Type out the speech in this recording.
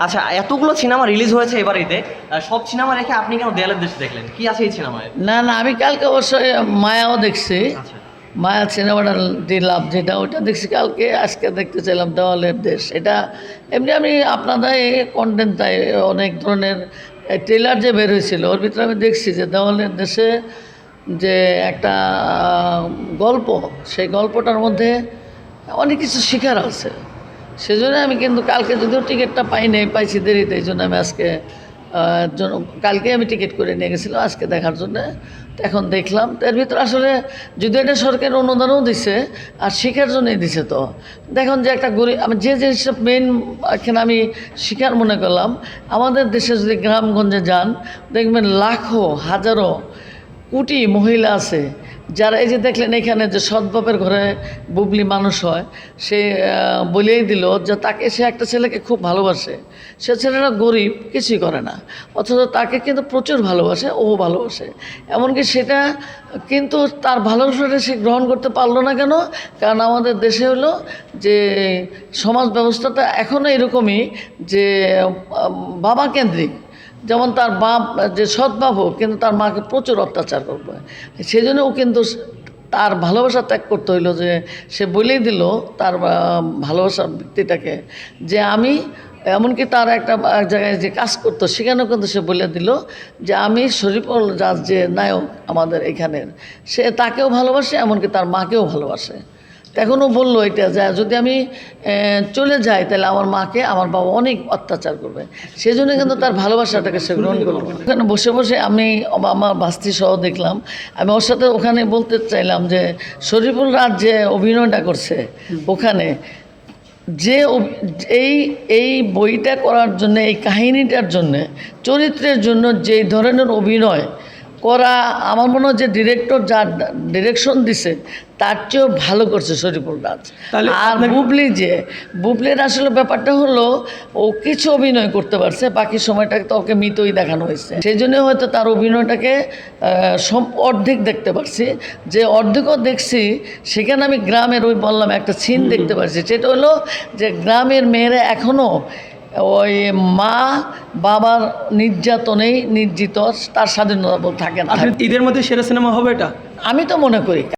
আচ্ছা এতগুলো cinema release হয়েছে এবার আহ, সব সিনেমা রেখে আপনি কেন দেয়ালের দেশে দেখলেন? কি আছে এই সিনেমায় না না আমি কালকে অবশ্যই মায়াও দেখছি। আচ্ছা। মায়া সিনেমাটা দিলাম যেটা ওটা দেখছি কালকে আজকে দেখতে চাইলাম দেওয়ালের দেশ। এটা এমনি আমি আপনাদের কন্টেন্ট তাই অনেক ধরনের ট্রেলার যে বের হয়েছিল ওর ভিতরে আমি দেখছি যে দেওয়ালের দেশে যে একটা গল্প সেই গল্পটার মধ্যে অনেক কিছু শেখার আছে। সেজন্য আমি কিন্তু কালকে যদিও টিকিটটা পাই নাই, পাইছি দেরিতে, এই জন্য আমি আজকে কালকে আমি টিকিট করে নিয়ে গেছিলাম, আজকে দেখার জন্য। এখন দেখলাম এর ভিতরে আসলে যদি এটা সরকার অনুদানও দিছে, আর শিখার জন্যই দিছে তো। দেখুন যে একটা গরিব, আমি যে জিনিসটা মেন এখানে আমি শিকার মনে করলাম, আমাদের দেশে যদি গ্রামগঞ্জে যান, দেখবেন লাখো, হাজারো কোটি মহিলা আছে যারা এই যে দেখলেন এখানে যে সৎবাপের ঘরে বুবলি মানুষ হয়, সে বলেই দিল যে তাকে সে একটা ছেলেকে খুব ভালোবাসে। সে ছেলেটা গরিব, কিছুই করে না। অথচ তাকে কিন্তু প্রচুর ভালোবাসে, ও ভালোবাসে। এমনকি সেটা কিন্তু তার ভালোবাসাটা সে গ্রহণ করতে পারল না কেন? কারণ আমাদের দেশে হলো যে সমাজ ব্যবস্থাটা এখনও এরকমই যে বাবা কেন্দ্রিক। যেমন তার বাপ, যে সৎ বাপ হোক, কিন্তু তার মাকে প্রচুর অত্যাচার করবে। সেই জন্য ও কিন্তু তার ভালোবাসা ত্যাগ করতে হইল যে, সে বলেই দিল তার ভালোবাসার ব্যক্তিটাকে যে আমি, এমনকি তার একটা, এক জায়গায় যে কাজ করতো, সেখানেও কিন্তু সে বলে দিল যে আমি শরীফুল রাজ যে নায়ক আমাদের এখানের, সে তাকেও ভালোবাসে, এমনকি তার মাকেও ভালোবাসে। এখনও বলল এটা যে যদি আমি চলে যাই তাহলে আমার মাকে, আমার বাবা অনেক অত্যাচার করবে। সেই জন্য কিন্তু তার ভালোবাসাটাকে সে গ্রহণ করল ওখানে বসে বসে আমি আমার বাস্তি সহ দেখলাম। আমি ওর সাথে ওখানে বলতে চাইলাম যে, শরীফুল রাজ যে অভিনয়টা করছে ওখানে, যে এই এই বইটা করার জন্য, এই কাহিনীটার জন্য, চরিত্রের জন্য যেই ধরনের অভিনয় করা আমার মনে হয় যে ডিরেক্টর যার ডিরেকশন দিছে তার চেয়েও ভালো করছে শরীফুল রাজ। আর বুবলি যে বুবলির আসলে ব্যাপারটা হলো ও কিছু অভিনয় করতে পারছে বাকি সময়টাকে তো ওকে মৃতই দেখানো হয়েছে। সেই জন্য হয়তো তার অভিনয়টাকে অর্ধেক দেখতে পারছি। যে অর্ধেকও দেখছি সেখানে আমি গ্রামের ওই বললাম একটা সিন দেখতে পারছি। সেটা হলো যে গ্রামের মেয়েরা এখনও ওই মা বাবার নির্যাতনেই নির্যাত তার স্বাধীনতা থাকে না। ঈদের মধ্যে সেরা সিনেমা হবে এটা? আমি তো মনে করি।